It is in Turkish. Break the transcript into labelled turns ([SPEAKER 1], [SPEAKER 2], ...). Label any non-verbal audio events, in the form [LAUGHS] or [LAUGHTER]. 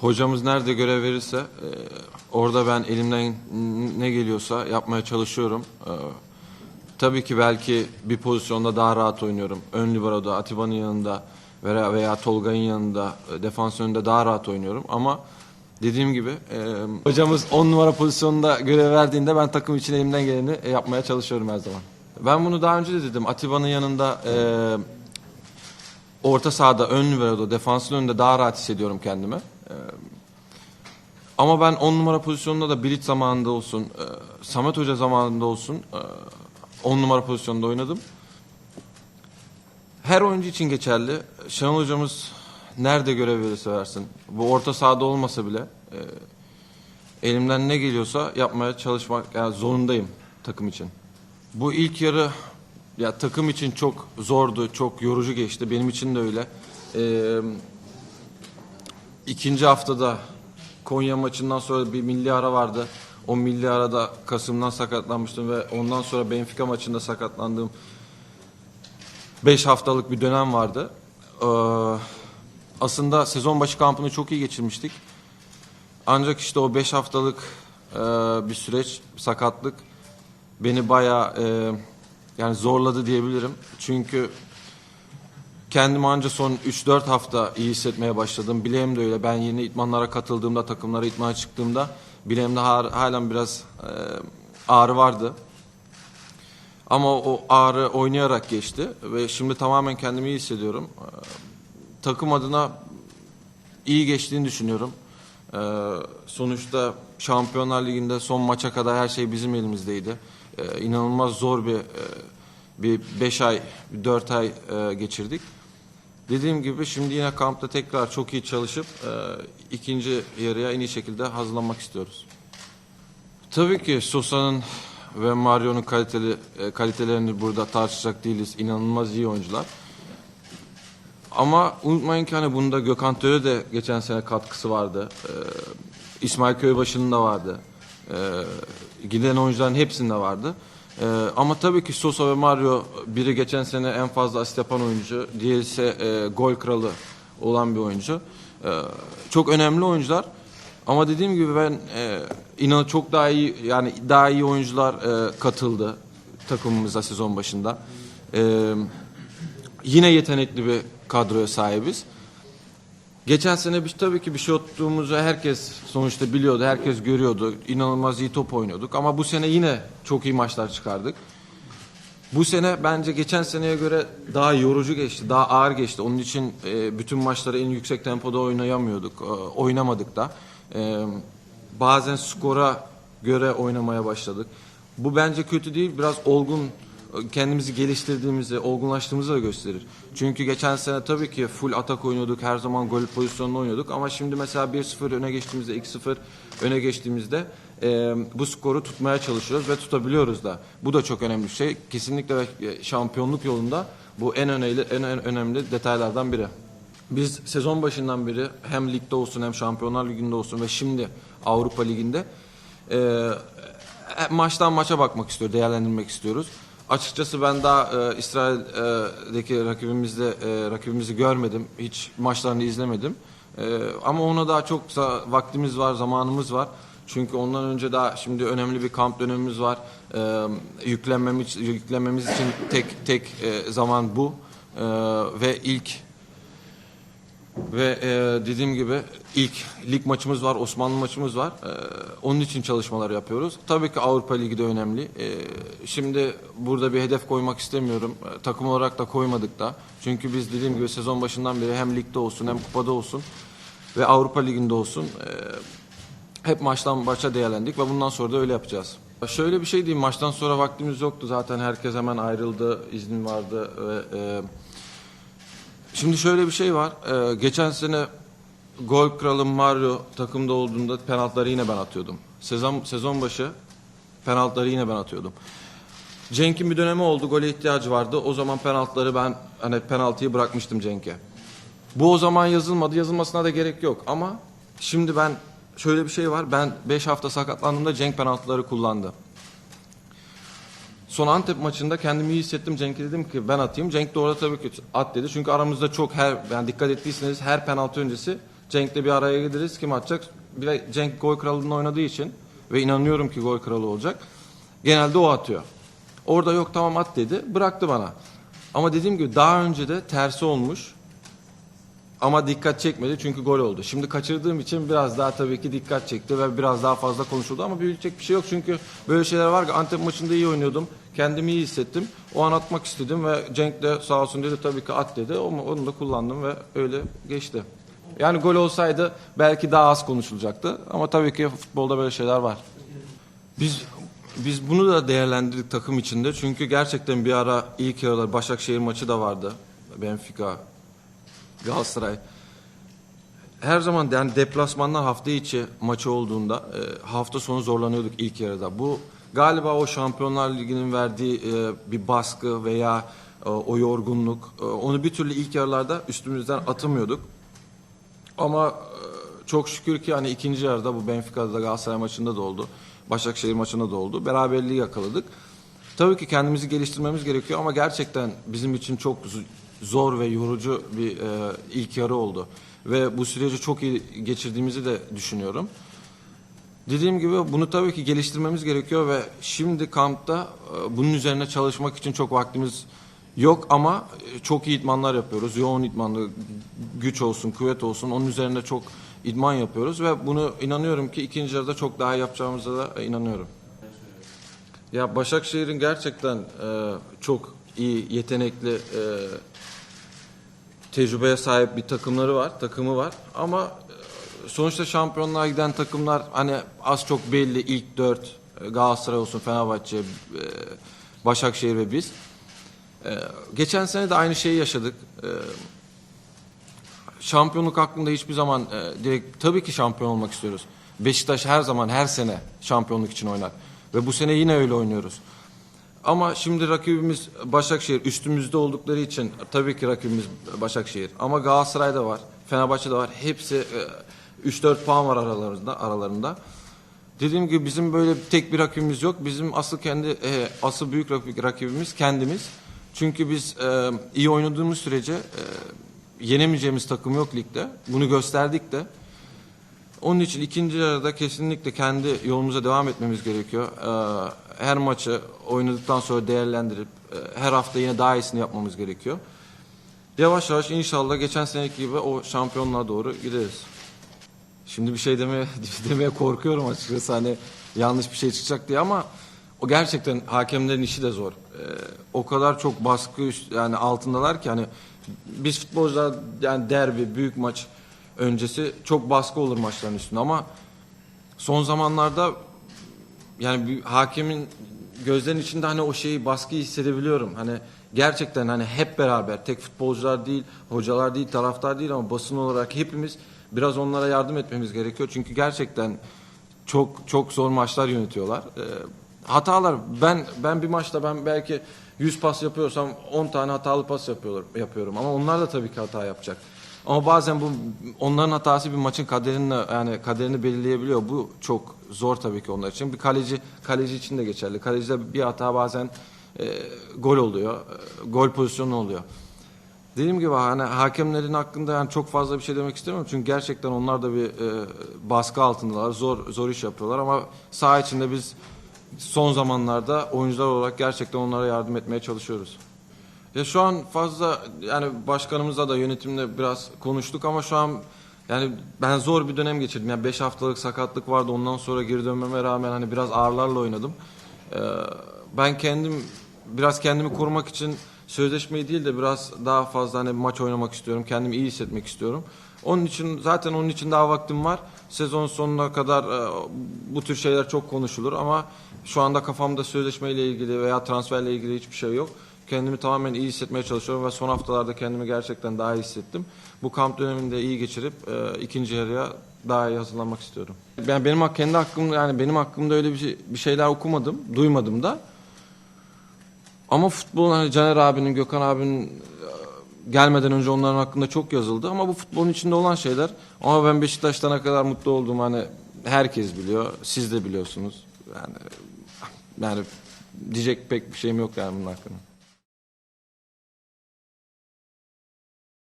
[SPEAKER 1] hocamız nerede görev verirse e, orada ben elimden ne geliyorsa yapmaya çalışıyorum. E, tabii ki belki bir pozisyonda daha rahat oynuyorum. Ön libero'da, Atiba'nın yanında veya, veya Tolga'nın yanında, e, defans önünde daha rahat oynuyorum. Ama dediğim gibi e, hocamız 10 numara pozisyonunda görev verdiğinde ben takım için elimden geleni e, yapmaya çalışıyorum her zaman. Ben bunu daha önce de dedim. Atiba'nın yanında e, orta sahada, ön libero'da, defansın önünde daha rahat hissediyorum kendimi. Ama ben 10 numara pozisyonunda da Bilic zamanında olsun, e, Samet Hoca zamanında olsun 10 numara pozisyonda oynadım. Her oyuncu için geçerli. Şenol Hocamız nerede görev verirse versin. Bu orta sahada olmasa bile e, elimden ne geliyorsa yapmaya çalışmak yani zorundayım takım için. Bu ilk yarı ya takım için çok zordu, çok yorucu geçti. Benim için de öyle. Ee, ikinci haftada Konya maçından sonra bir milli ara vardı. O milli arada Kasım'dan sakatlanmıştım ve ondan sonra Benfica maçında sakatlandığım 5 haftalık bir dönem vardı. Ee, aslında sezon başı kampını çok iyi geçirmiştik. Ancak işte o 5 haftalık e, bir süreç, sakatlık beni bayağı e, yani zorladı diyebilirim. Çünkü kendimi anca son 3-4 hafta iyi hissetmeye başladım. Bileğim de öyle. Ben yeni itmanlara katıldığımda, takımlara itmana çıktığımda bileğimde halen biraz e, ağrı vardı. Ama o ağrı oynayarak geçti ve şimdi tamamen kendimi iyi hissediyorum. E, takım adına iyi geçtiğini düşünüyorum. E, sonuçta Şampiyonlar Ligi'nde son maça kadar her şey bizim elimizdeydi. E, inanılmaz zor bir e, bir 5 ay, 4 ay e, geçirdik. Dediğim gibi şimdi yine kampta tekrar çok iyi çalışıp e, ikinci yarıya en iyi şekilde hazırlanmak istiyoruz. Tabii ki Sosa'nın ve Mario'nun kaliteli e, kalitelerini burada tartışacak değiliz. İnanılmaz iyi oyuncular. Ama unutmayın ki hani bunda Gökhan Töre de geçen sene katkısı vardı. Ee, İsmail Köybaşı'nın da vardı. Ee, giden oyuncuların hepsinde vardı. Ee, ama tabii ki Sosa ve Mario biri geçen sene en fazla asist yapan oyuncu, diğeri ise e, gol kralı olan bir oyuncu. Ee, çok önemli oyuncular. Ama dediğim gibi ben e, inan çok daha iyi yani daha iyi oyuncular e, katıldı takımımıza sezon başında. Ee, yine yetenekli bir kadroya sahibiz. Geçen sene biz tabii ki bir şey tuttuğumuzu herkes sonuçta biliyordu, herkes görüyordu. İnanılmaz iyi top oynuyorduk ama bu sene yine çok iyi maçlar çıkardık. Bu sene bence geçen seneye göre daha yorucu geçti, daha ağır geçti. Onun için e, bütün maçları en yüksek tempoda oynayamıyorduk, e, oynamadık da. E, bazen skora göre oynamaya başladık. Bu bence kötü değil, biraz olgun kendimizi geliştirdiğimizi, olgunlaştığımızı da gösterir. Çünkü geçen sene tabii ki full atak oynuyorduk, her zaman gol pozisyonunda oynuyorduk ama şimdi mesela 1-0 öne geçtiğimizde, 2-0 öne geçtiğimizde e, bu skoru tutmaya çalışıyoruz ve tutabiliyoruz da. Bu da çok önemli bir şey. Kesinlikle şampiyonluk yolunda bu en önemli en önemli detaylardan biri. Biz sezon başından beri hem ligde olsun hem Şampiyonlar Ligi'nde olsun ve şimdi Avrupa Ligi'nde e, maçtan maça bakmak istiyor, değerlendirmek istiyoruz. Açıkçası ben daha e, İsrail'deki rakibimizde e, rakibimizi görmedim. Hiç maçlarını izlemedim. E, ama ona daha çok vaktimiz var, zamanımız var. Çünkü ondan önce daha şimdi önemli bir kamp dönemimiz var. E, yüklenmemiz, yüklenmemiz için tek tek e, zaman bu. E, ve ilk ve e, dediğim gibi ilk lig maçımız var, Osmanlı maçımız var. E, onun için çalışmalar yapıyoruz. Tabii ki Avrupa Ligi de önemli. E, şimdi burada bir hedef koymak istemiyorum. E, takım olarak da koymadık da. Çünkü biz dediğim gibi sezon başından beri hem ligde olsun hem kupada olsun ve Avrupa Ligi'nde olsun e, hep maçtan maça değerlendik ve bundan sonra da öyle yapacağız. Şöyle bir şey diyeyim, maçtan sonra vaktimiz yoktu. Zaten herkes hemen ayrıldı, izin vardı ve... E, Şimdi şöyle bir şey var. Ee, geçen sene gol kralı Mario takımda olduğunda penaltıları yine ben atıyordum. Sezon sezon başı penaltıları yine ben atıyordum. Cenk'in bir dönemi oldu. Gole ihtiyacı vardı. O zaman penaltıları ben hani penaltıyı bırakmıştım Cenk'e. Bu o zaman yazılmadı. Yazılmasına da gerek yok ama şimdi ben şöyle bir şey var. Ben 5 hafta sakatlandığımda Cenk penaltıları kullandı. Son Antep maçında kendimi iyi hissettim. Cenk'e dedim ki ben atayım. Cenk de orada tabii ki at dedi. Çünkü aramızda çok her yani dikkat ettiyseniz her penaltı öncesi Cenk'le bir araya gideriz. Kim atacak? Bir de Cenk gol kralında oynadığı için ve inanıyorum ki gol kralı olacak. Genelde o atıyor. Orada yok tamam at dedi. Bıraktı bana. Ama dediğim gibi daha önce de tersi olmuş. Ama dikkat çekmedi çünkü gol oldu. Şimdi kaçırdığım için biraz daha tabii ki dikkat çekti ve biraz daha fazla konuşuldu ama büyütecek bir şey yok çünkü böyle şeyler var ki Antep maçında iyi oynuyordum. Kendimi iyi hissettim. O an atmak istedim ve Cenk de sağ olsun dedi tabii ki at dedi. Onu, onu da kullandım ve öyle geçti. Yani gol olsaydı belki daha az konuşulacaktı ama tabii ki futbolda böyle şeyler var. Biz biz bunu da değerlendirdik takım içinde. Çünkü gerçekten bir ara ilk yarılar Başakşehir maçı da vardı. Benfica, Galatasaray. Her zaman yani deplasmanlar hafta içi maçı olduğunda e, hafta sonu zorlanıyorduk ilk yarıda. Bu galiba o Şampiyonlar Ligi'nin verdiği e, bir baskı veya e, o yorgunluk. E, onu bir türlü ilk yarılarda üstümüzden atamıyorduk. Ama e, çok şükür ki hani ikinci yarıda bu Benfica'da Galatasaray maçında da oldu. Başakşehir maçında da oldu. Beraberliği yakaladık. Tabii ki kendimizi geliştirmemiz gerekiyor ama gerçekten bizim için çok zor ve yorucu bir e, ilk yarı oldu. Ve bu süreci çok iyi geçirdiğimizi de düşünüyorum. Dediğim gibi bunu tabii ki geliştirmemiz gerekiyor ve şimdi kampta e, bunun üzerine çalışmak için çok vaktimiz yok ama e, çok iyi idmanlar yapıyoruz. Yoğun idmanlı güç olsun, kuvvet olsun onun üzerine çok idman yapıyoruz ve bunu inanıyorum ki ikinci yarıda çok daha yapacağımıza da inanıyorum. Ya Başakşehir'in gerçekten e, çok iyi, yetenekli, e, tecrübeye sahip bir takımları var, takımı var. Ama e, sonuçta şampiyonluğa giden takımlar hani az çok belli ilk dört e, Galatasaray olsun, Fenerbahçe, e, Başakşehir ve biz. E, geçen sene de aynı şeyi yaşadık. E, şampiyonluk hakkında hiçbir zaman e, direkt tabii ki şampiyon olmak istiyoruz. Beşiktaş her zaman her sene şampiyonluk için oynar ve bu sene yine öyle oynuyoruz. Ama şimdi rakibimiz Başakşehir üstümüzde oldukları için tabii ki rakibimiz Başakşehir. Ama Galatasaray'da var, Fenerbahçe'de var. Hepsi e, 3-4 puan var aralarında aralarında. Dediğim gibi bizim böyle tek bir rakibimiz yok. Bizim asıl kendi e, asıl büyük rakibimiz kendimiz. Çünkü biz e, iyi oynadığımız sürece e, yenemeyeceğimiz takım yok ligde. Bunu gösterdik de. Onun için ikinci yarıda kesinlikle kendi yolumuza devam etmemiz gerekiyor. Ee, her maçı oynadıktan sonra değerlendirip e, her hafta yine daha iyisini yapmamız gerekiyor. Yavaş yavaş inşallah geçen seneki gibi o şampiyonluğa doğru gideriz. Şimdi bir şey demeye, [LAUGHS] demeye korkuyorum açıkçası hani yanlış bir şey çıkacak diye ama o gerçekten hakemlerin işi de zor. Ee, o kadar çok baskı üst, yani altındalar ki hani biz futbolcular yani derbi, büyük maç öncesi çok baskı olur maçların üstünde ama son zamanlarda yani bir hakemin gözlerinin içinde hani o şeyi baskıyı hissedebiliyorum. Hani gerçekten hani hep beraber tek futbolcular değil, hocalar değil, taraftar değil ama basın olarak hepimiz biraz onlara yardım etmemiz gerekiyor. Çünkü gerçekten çok çok zor maçlar yönetiyorlar. Ee, hatalar ben ben bir maçta ben belki 100 pas yapıyorsam 10 tane hatalı pas yapıyorlar, yapıyorum ama onlar da tabii ki hata yapacak. Ama bazen bu onların hatası bir maçın kaderini yani kaderini belirleyebiliyor. Bu çok zor tabii ki onlar için. Bir kaleci kaleci için de geçerli. Kalecide bir hata bazen e, gol oluyor. e, gol pozisyonu oluyor. Dediğim gibi hani hakemlerin hakkında yani çok fazla bir şey demek istemiyorum. Çünkü gerçekten onlar da bir e, baskı altındalar. Zor zor iş yapıyorlar ama saha içinde biz son zamanlarda oyuncular olarak gerçekten onlara yardım etmeye çalışıyoruz. Ya şu an fazla yani başkanımızla da yönetimle biraz konuştuk ama şu an yani ben zor bir dönem geçirdim. Yani 5 haftalık sakatlık vardı. Ondan sonra geri dönmeme rağmen hani biraz ağırlarla oynadım. Ee, ben kendim biraz kendimi korumak için sözleşmeyi değil de biraz daha fazla hani maç oynamak istiyorum. Kendimi iyi hissetmek istiyorum. Onun için zaten onun için daha vaktim var. Sezon sonuna kadar e, bu tür şeyler çok konuşulur ama şu anda kafamda sözleşmeyle ilgili veya transferle ilgili hiçbir şey yok. Kendimi tamamen iyi hissetmeye çalışıyorum ve son haftalarda kendimi gerçekten daha iyi hissettim. Bu kamp döneminde iyi geçirip e, ikinci yarıya daha iyi hazırlanmak istiyorum. Ben benim kendi hakkım yani benim hakkımda öyle bir, şey, bir şeyler okumadım, duymadım da. Ama futbolun hani Caner abinin, Gökhan abinin e, gelmeden önce onların hakkında çok yazıldı ama bu futbolun içinde olan şeyler. Ama ben Beşiktaş'ta ne kadar mutlu olduğumu hani herkes biliyor, siz de biliyorsunuz. Yani yani diyecek pek bir şeyim yok yani bunun hakkında.